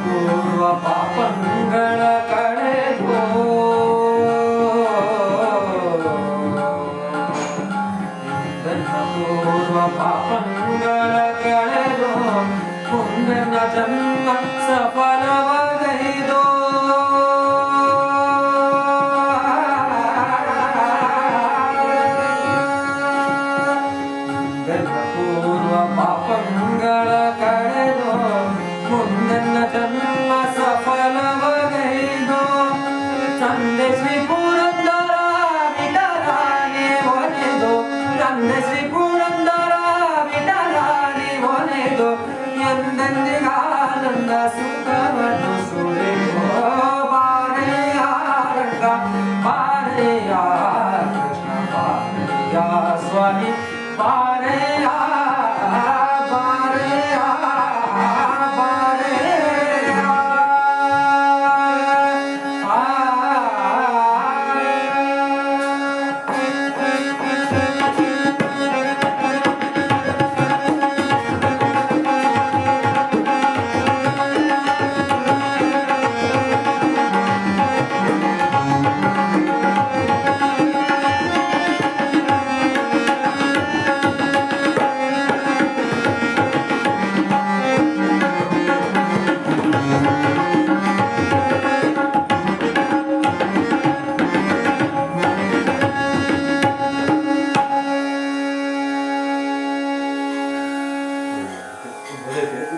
पूर्व पापं ಪಾಪಂಗಳ ಕಳೆದು ಮುಂದಿನ ಜನ್ಮ ಸಫಲವಾಗೈದು ಪೂರ್ವ ಪಾಪಂಗಳ ಕಳೆದು ಮುಂದಿನ ಜನ್ಮ Bye.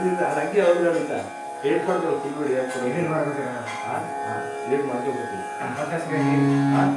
ಹಂಗೆ ಅವ್ರಿಲ್ಲ ಏಟ್ ಮಾಡ್ತಾರೆ ಫುಲ್ ಬಿಡಿ ಏನೇನ್ ಮಾಡ್ಬೇಕು? ಮಾಡ್ಕೊಬೇಕು.